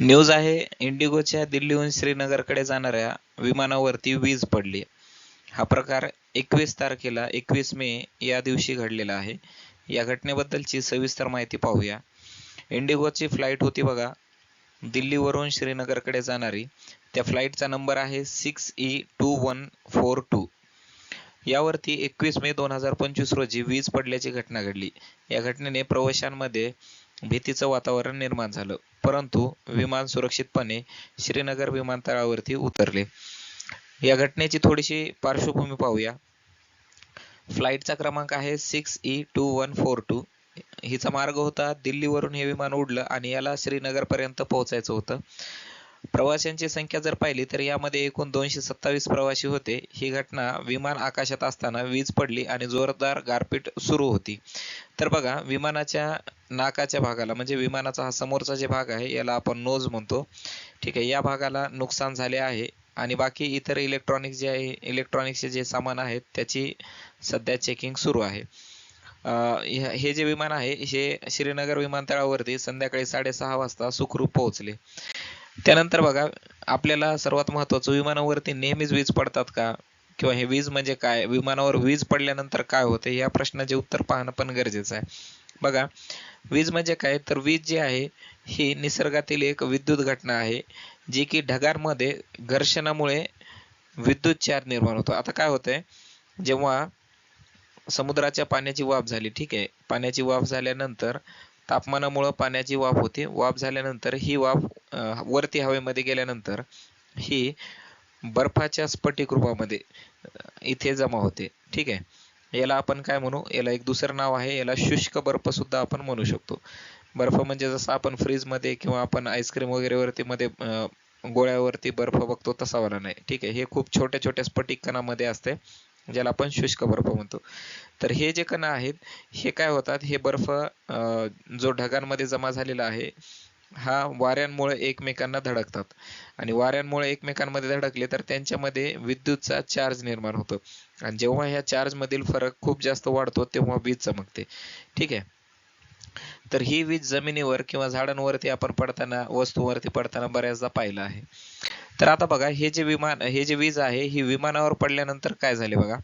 News आहे इंडिगोच्या दिल्लीहून श्रीनगरकडे जाणाऱ्या विमानावरती वीज पडली. हा प्रकार एकवीस तारखेला एकवीस मे या दिवशी घडलेला आहे. या घटनेबद्दलची सविस्तर माहिती पाहूया. इंडिगोची फ्लाईट होती बघा. दिल्लीवरून श्रीनगरकडे जाणारी. त्या फ्लाईटचा नंबर आहे six E two one four two. यावरती एकवीस मे दोन हजार पंचवीस रोजी वीज पडल्याची घटना घडली. या घटनेने प्रवाशांमध्ये भीतीचं वातावरण निर्माण झालं. परंतु विमान सुरक्षितपणे श्रीनगर विमानतळावरती उतरले. या घटनेची थोडीशी पार्श्वभूमी पाहूया. फ्लाईटचा क्रमांक आहे six E two one four two. हिचा मार्ग होता दिल्लीवरून हे विमान उडलं आणि याला श्रीनगरपर्यंत पोहोचायचं होतं. प्रवाशांची संख्या जर पाहिली तर यामध्ये एकूण दोनशे सत्तावीस प्रवासी होते. ही घटना विमान आकाशात असताना वीज पडली आणि जोरदार गारपीट सुरू होती. तर बघा विमानाच्या नाकाच्या भागाला म्हणजे विमानाचा हा समोरचा जे भाग आहे याला आपण नोज म्हणतो. ठीक आहे या भागाला नुकसान झाले आहे. आणि बाकी इतर इलेक्ट्रॉनिक जे आहे इलेक्ट्रॉनिक्सचे जे सामान आहेत त्याची सध्या चेकिंग सुरू आहे. हे जे विमान आहे हे श्रीनगर विमानतळावरती संध्याकाळी साडेसहा वाजता सुखरूप पोहोचले. त्यानंतर बघा आपल्याला सर्वात महत्वाचं विमानावरती नेहमीच वीज पडतात का? किंवा हे वीज म्हणजे काय? विमानावर वीज पडल्यानंतर काय होते? या प्रश्नाचे उत्तर पाहणं पण गरजेचं आहे. बघा वीज म्हणजे काय? तर वीज जी आहे ही निसर्गातील एक विद्युत घटना आहे जी की ढगांमध्ये घर्षणामुळे विद्युत चार्ज निर्माण होतो. आता काय होतंय? जेव्हा समुद्राच्या पाण्याची वाफ झाली ठीक आहे? पाण्याची वाफ झाल्यानंतर तापमानामुळं पाण्याची वाफ होते. वाफ झाल्यानंतर ही वाफ वरती हवेमध्ये गेल्यानंतर ही बर्फाच्या स्फटिक रूपामध्ये इथे जमा होते. ठीक आहे? याला आपण काय म्हणू? याला एक दुसरं नाव आहे. याला शुष्क बर्फ सुद्धा आपण म्हणू शकतो. बर्फ म्हणजे जसं आपण फ्रीजमध्ये किंवा आपण आईस्क्रीम वगैरे वरती मध्ये गोळ्यावरती बर्फ बघतो तसा वाला नाही. ठीक आहे? हे खूप छोट्या छोट्या स्फटिक कणामध्ये असते. ज्याला आपण शुष्क बर्फ म्हणतो. तर हे जे कण आहेत हे काय होतात? हे बर्फ जो ढगांमध्ये जमा झालेला आहे हा वाऱ्यांमुळे एकमेकांना धडकतात. आणि वाऱ्यांमुळे एकमेकांमध्ये धडकले तर त्यांच्यामध्ये विद्युतचा चार्ज निर्माण होतो. आणि जेव्हा ह्या चार्ज मधील फरक खूप जास्त वाढतो तेव्हा वीज चमकते. ठीक आहे? तर ही वीज जमिनीवर किंवा झाडांवरती आपण पडताना वस्तूवरती पडताना बऱ्याचदा पाहिलं आहे. तर आता बघा हे जे विमान हे जे वीज आहे ही विमानावर पडल्यानंतर काय झाले बघा?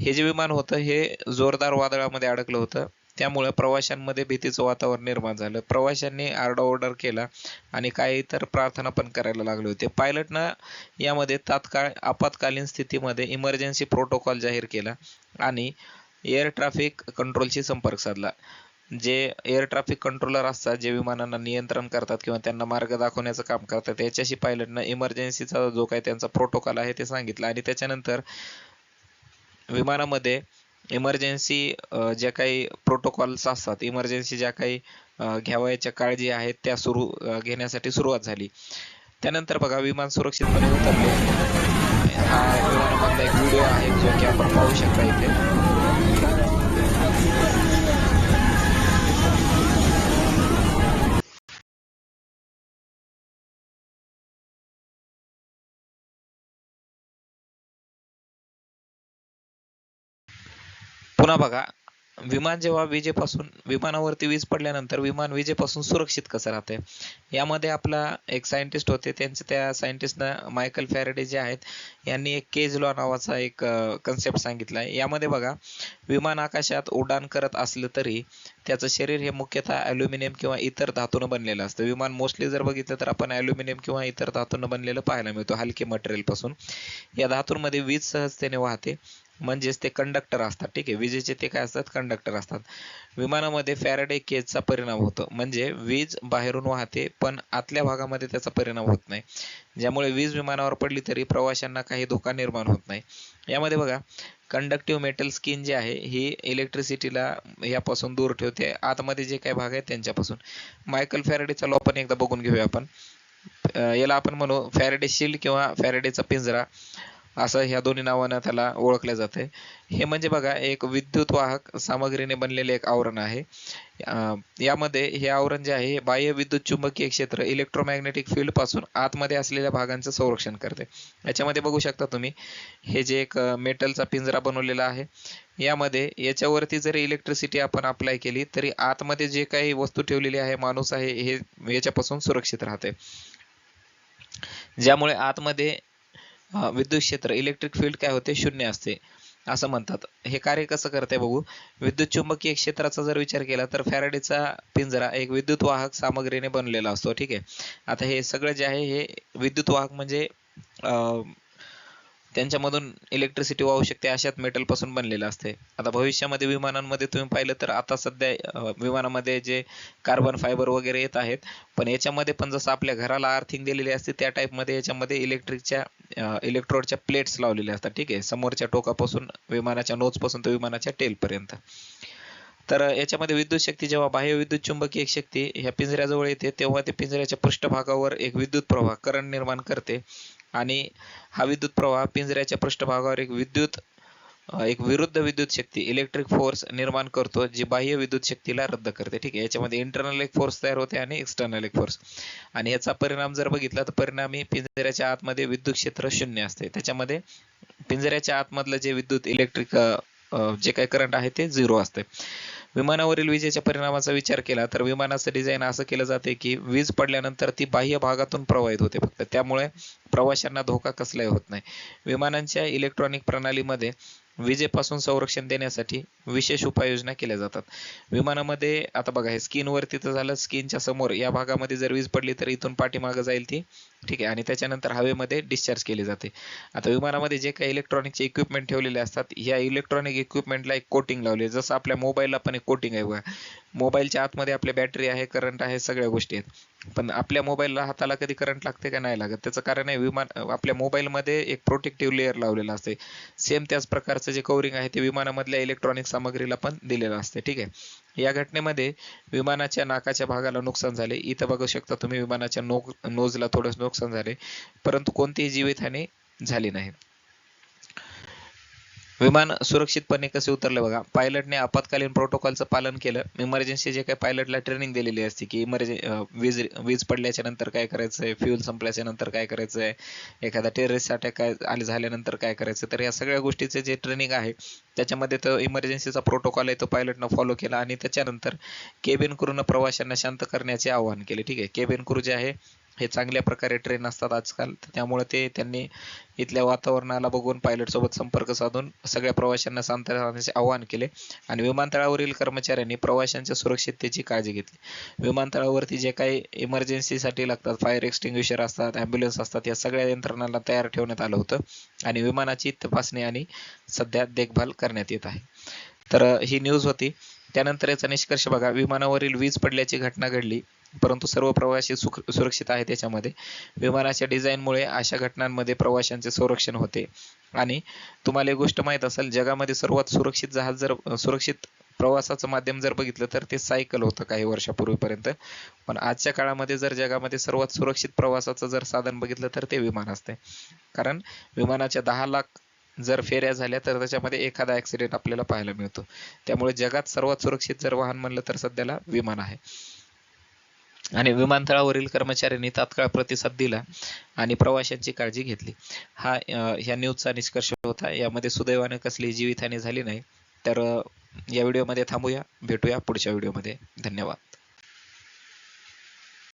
हे जे विमान होतं हे जोरदार वादळामध्ये अडकलं होतं. त्यामुळे प्रवाशांमध्ये भीतीचं वातावरण निर्माण झालं. प्रवाशांनी आरडाओरडा केला आणि काही इतर प्रार्थना पण करायला लागले होते. पायलटनं यामध्ये तात्काळ आपत्कालीन स्थितीमध्ये इमर्जन्सी प्रोटोकॉल जाहीर केला आणि एअर ट्रॅफिक कंट्रोलशी संपर्क साधला. जे एअर ट्रॅफिक कंट्रोलर असतात जे विमानांना नियंत्रण करतात किंवा त्यांना मार्ग दाखवण्याचं काम करतात याच्याशी पायलटनं इमर्जन्सीचा जो काही त्यांचा प्रोटोकॉल आहे ते सांगितलं. आणि त्याच्यानंतर विमानामध्ये इमर्जन्सी ज्या काही प्रोटोकॉल्स असतात इमर्जन्सी ज्या काही घ्यावयाच्या काळजी आहेत त्या सुरू घेण्यासाठी सुरुवात झाली. त्यानंतर बघा विमान सुरक्षितपणे उतरले. हा विमानामधला एक व्हिडिओ आहे जो की आपण पाहू शकता इथे. पुन्हा बघा विमान जेव्हा विजेपासून विमानावरती वीज पडल्यानंतर विमान विजेपासून सुरक्षित कसं राहते यामध्ये आपला एक सायंटिस्ट होते त्यांचे त्या सायंटिस्टनं मायकल फॅरेडे जे आहेत यांनी एक केज लॉ नावाचा एक कन्सेप्ट सांगितला आहे यामध्ये बघा विमान आकाशात उड्डाण करत असलं तरी त्याचं शरीर हे मुख्यतः ॲल्युमिनियम किंवा इतर धातूनं बनलेलं असतं. विमान मोस्टली जर बघितलं तर आपण ॲल्युमिनियम किंवा इतर धातूनं बनलेलं पाहायला मिळतो हलके मटेरियलपासून या धातूंमध्ये वीज सहजतेने वाहते. म्हणजेच ते कंडक्टर असतात. ठीक आहे? विजेचे ते काय असतात? कंडक्टर असतात. विमानामध्ये फॅरेडे केजचा परिणाम होतो. म्हणजे वीज बाहेरून वाहते पण आतल्या भागामध्ये त्याचा परिणाम होत नाही. ज्यामुळे वीज विमानावर पडली तरी प्रवाशांना काही धोका निर्माण होत नाही. यामध्ये बघा कंडक्टिव्ह मेटल स्किन जी आहे ही इलेक्ट्रिसिटीला यापासून दूर ठेवते. आतमध्ये जे काही भाग आहेत त्यांच्यापासून. मायकल फॅरेडेचा लॉ पण एकदा बघून घेऊया आपण. याला आपण म्हणू फॅरेडे शिल्ड किंवा फॅरेडेचा पिंजरा. असं ह्या दोन्ही नावानं त्याला ओळखलं जाते हे म्हणजे बघा एक विद्युत वाहक सामग्रीने बनलेले एक आवरण आहे. यामध्ये हे आवरण जे आहे बाह्य विद्युत चुंबकीय क्षेत्र इलेक्ट्रोमॅग्नेटिक फील्डपासून आतमध्ये असलेल्या भागांचं संरक्षण करते. याच्यामध्ये बघू शकता तुम्ही हे जे एक मेटलचा पिंजरा बनवलेला आहे यामध्ये याच्यावरती जरी इलेक्ट्रिसिटी आपण अप्लाय केली तरी आतमध्ये जे काही वस्तू ठेवलेली आहे माणूस आहे हे याच्यापासून सुरक्षित राहते. ज्यामुळे आतमध्ये विद्युत क्षेत्र इलेक्ट्रिक फील्ड काय होते? शून्य असते. असं म्हणतात. हे कार्य कसं करते बघू? विद्युत चुंबकीय क्षेत्राचा जर विचार केला तर फॅराडेचा पिंजरा एक विद्युत वाहक सामग्रीने बनलेला असतो. ठीक आहे? आता हे सगळं जे आहे हे विद्युत वाहक म्हणजे त्यांच्यामधून इलेक्ट्रिसिटी वाहू शकते अशात मेटलपासून बनलेलं असते. आता भविष्यामध्ये विमानांमध्ये तुम्ही पाहिलं तर आता सध्या विमानामध्ये जे कार्बन फायबर वगैरे येत आहेत पण याच्यामध्ये पण जसं आपल्या घराला अर्थिंग दिलेली असते त्या टाईपमध्ये याच्यामध्ये इलेक्ट्रिकच्या इलेक्ट्रोडच्या प्लेट्स लावलेल्या असतात ठीक आहे? समोरच्या टोकापासून विमानाच्या नोजपासून तर विमानाच्या टेल पर्यंत तर याच्यामध्ये विद्युत शक्ती जेव्हा बाह्य विद्युत चुंबकीय शक्ती ह्या पिंजऱ्याजवळ येते तेव्हा ते पिंजऱ्याच्या पृष्ठभागावर एक विद्युत प्रवाह करंट निर्माण करते. आणि हा विद्युत प्रवाह पिंजऱ्याच्या पृष्ठभागावर एक विद्युत एक विरुद्ध विद्युत शक्ती इलेक्ट्रिक फोर्स निर्माण करतो जी बाह्य विद्युत शक्तीला रद्द करते. ठीक आहे याच्यामध्ये इंटरनल एक फोर्स तयार होते आणि एक्सटर्नल एक फोर्स आणि याचा परिणाम जर बघितला तर परिणामी पिंजऱ्याच्या आतमध्ये विद्युत क्षेत्र शून्य असते. त्याच्यामध्ये पिंजऱ्याच्या आतमधलं जे विद्युत इलेक्ट्रिक जे काही करंट आहे ते झिरो असते. विमानावरील विजेच्या परिणामाचा विचार केला तर विमानाचं डिझाईन असं केलं जाते की वीज पडल्यानंतर ती बाह्य भागातून प्रवाहित होते फक्त. त्यामुळे प्रवाशांना धोका कसलाही होत नाही. विमानांच्या इलेक्ट्रॉनिक प्रणालीमध्ये विजेपासून संरक्षण देण्यासाठी विशेष उपाययोजना केल्या जातात. विमानामध्ये आता बघा हे स्किन वरती तर झालं स्किनच्या समोर या भागामध्ये जर वीज पडली तर इथून पाठीमागं जाईल ती. ठीक आहे. आणि त्याच्यानंतर हवेमध्ये डिस्चार्ज केली जाते. आता विमानामध्ये जे काही इलेक्ट्रॉनिकचे इक्विपमेंट ठेवलेले असतात ह्या इलेक्ट्रॉनिक इक्विपमेंटला एक कोटिंग लावले जसं आपल्या मोबाईलला पण एक कोटिंग आहे बघा. मोबाईलच्या आतमध्ये आपली बॅटरी आहे करंट आहे सगळ्या गोष्टी आहेत. पण आपल्या मोबाईलला हाताला कधी करंट लागते का नाही लागत? त्याचं कारण आहे विमान आपल्या मोबाईलमध्ये एक प्रोटेक्टिव्ह लेअर लावलेला असते. सेम त्याच प्रकारचं जे कवरिंग आहे ते विमानामधल्या इलेक्ट्रॉनिक सामग्रीला पण दिलेलं असते. ठीक आहे. या घटनेमध्ये विमानाच्या नाकाच्या भागाला नुकसान झाले. इथं बघू शकता तुम्ही विमानाच्या नोक नोजला थोडंसं नुकसान झाले. परंतु कोणतीही जीवितहानी झाली नाही. विमान सुरक्षितपणे कसे उतरले बघा. पायलटने आपत्कालीन प्रोटोकॉलचं पालन केलं. इमर्जन्सी जे काही पायलटला ट्रेनिंग दिलेली असते की इमर्जन वीज वीज पडल्याच्या नंतर काय करायचंय? फ्युल संपल्याच्या नंतर काय करायचंय? एखादा टेररिस्ट अटॅक काय आले झाल्यानंतर काय करायचं तर या सगळ्या गोष्टीचे जे ट्रेनिंग आहे त्याच्यामध्ये तो इमर्जन्सीचा प्रोटोकॉल आहे तो पायलटनं फॉलो केला आणि त्याच्यानंतर केबिन क्रूनं प्रवाशांना शांत करण्याचे आवाहन केले. ठीक आहे? केबिन क्रू जे आहे हे चांगल्या प्रकारे ट्रेन असतात आजकाल. त्यामुळे ते त्यांनी इथल्या वातावरणाला बघून पायलट सोबत संपर्क साधून सगळ्या प्रवाशांना शांत राहण्याचे आवाहन केले. आणि विमानतळावरील कर्मचाऱ्यांनी प्रवाशांच्या सुरक्षिततेची काळजी घेतली. विमानतळावरती जे काही इमर्जन्सीसाठी लागतात फायर एक्सटिंग्विशर असतात ॲम्ब्युलन्स असतात या सगळ्या यंत्रणांना तयार ठेवण्यात आलं होतं. आणि विमानाची तपासणी आणि सध्या देखभाल करण्यात येत आहे. तर ही न्यूज होती. त्यानंतर याचा निष्कर्ष बघा. विमानावरील वीज पडल्याची घटना घडली. परंतु सर्व प्रवासी सुख सुरक्षित आहेत याच्यामध्ये. विमानाच्या डिझाईनमुळे अशा घटनांमध्ये प्रवाशांचे संरक्षण होते. आणि तुम्हाला एक गोष्ट माहीत असेल जगामध्ये सर्वात सुरक्षित जहाज जर सुरक्षित प्रवासाचं माध्यम जर बघितलं तर ते सायकल होतं काही वर्षापूर्वीपर्यंत. पण आजच्या काळामध्ये जर जगामध्ये सर्वात सुरक्षित प्रवासाचं जर साधन बघितलं तर ते विमान असते. कारण विमानाच्या दहा लाख जर फेऱ्या झाल्या तर त्याच्यामध्ये एखादा ऍक्सिडेंट आपल्याला पाहायला मिळतो. त्यामुळे जगात सर्वात सुरक्षित जर वाहन म्हणलं तर सध्याला विमान आहे. आणि विमानतळावरील कर्मचाऱ्यांनी तात्काळ प्रतिसाद दिला आणि प्रवाशांची काळजी घेतली. हा ह्या न्यूजचा निष्कर्ष होता. यामध्ये सुदैवाने कसली जीवितहानी झाली नाही. तर या व्हिडिओमध्ये थांबूया. भेटूया पुढच्या व्हिडिओमध्ये. धन्यवाद.